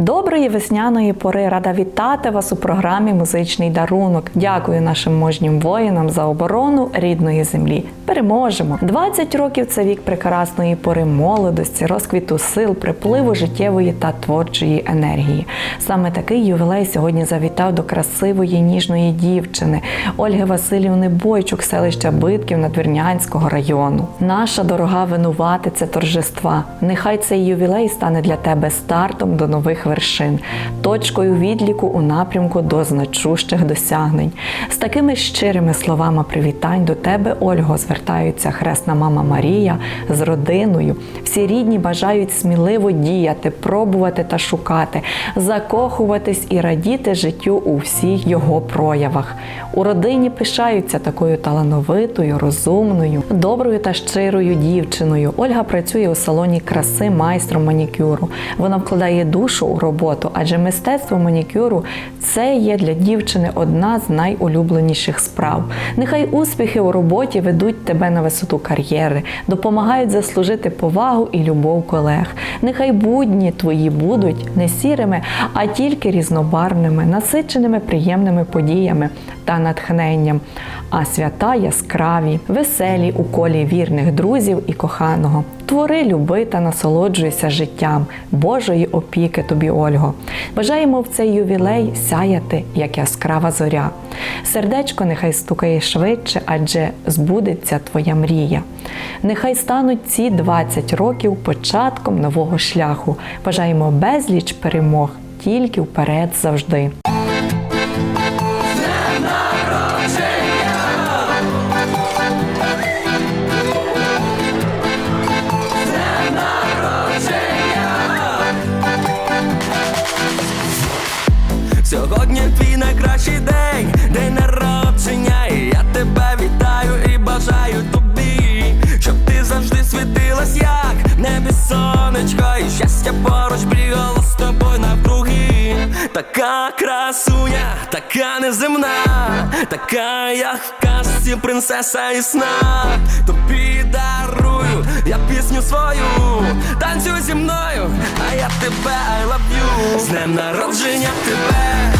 Доброї весняної пори рада вітати вас у програмі Музичний дарунок. Дякую нашим можнім воїнам за оборону рідної землі. Переможемо! 20 років це вік прекрасної пори молодості, розквіту сил, припливу життєвої та творчої енергії. Саме такий ювілей сьогодні завітав до красивої ніжної дівчини Ольги Васильівни Бойчук, селища Битків Надвірнянського району. Наша дорога винуватиця торжества. Нехай цей ювілей стане для тебе стартом до нових вершин, точкою відліку у напрямку до значущих досягнень. З такими щирими словами привітань до тебе, Ольго, звертаються хресна мама Марія з родиною. Всі рідні бажають сміливо діяти, пробувати та шукати, закохуватись і радіти життю у всіх його проявах. У родині пишаються такою талановитою, розумною, доброю та щирою дівчиною. Ольга працює у салоні краси майстром манікюру. Вона вкладає душу у роботу, адже мистецтво манікюру це є для дівчини одна з найулюбленіших справ. Нехай успіхи у роботі ведуть тебе на висоту кар'єри, допомагають заслужити повагу і любов колег. Нехай будні твої будуть не сірими, а тільки різнобарвними, насиченими приємними подіями та натхненням, а свята яскраві, веселі у колі вірних друзів і коханого. Твори, люби та насолоджуйся життям Божої опіки тобі, Ольго. Бажаємо в цей ювілей сяяти, як яскрава зоря. Сердечко нехай стукає швидше, адже збудеться твоя мрія. Нехай стануть ці 20 років початком нового шляху. Бажаємо безліч перемог, тільки вперед завжди. Твій день, день народження, і я тебе вітаю і бажаю тобі, щоб ти завжди світилась, як в небі сонечко, і щастя поруч бігало з тобою навкруги. Така красуня, така неземна, така як в казці принцеса і сна. Тобі дарую я пісню свою, танцюй зі мною, а я тебе I love you З днем народження тебе,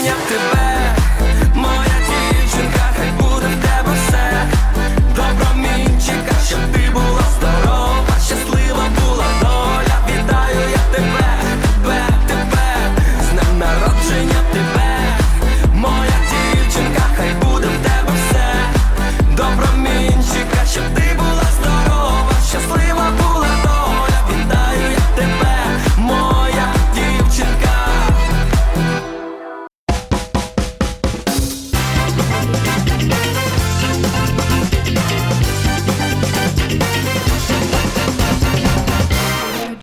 прийняв тебе, моя дівчинка, хай буде в тебе все. Добромінчика, щоб ти була.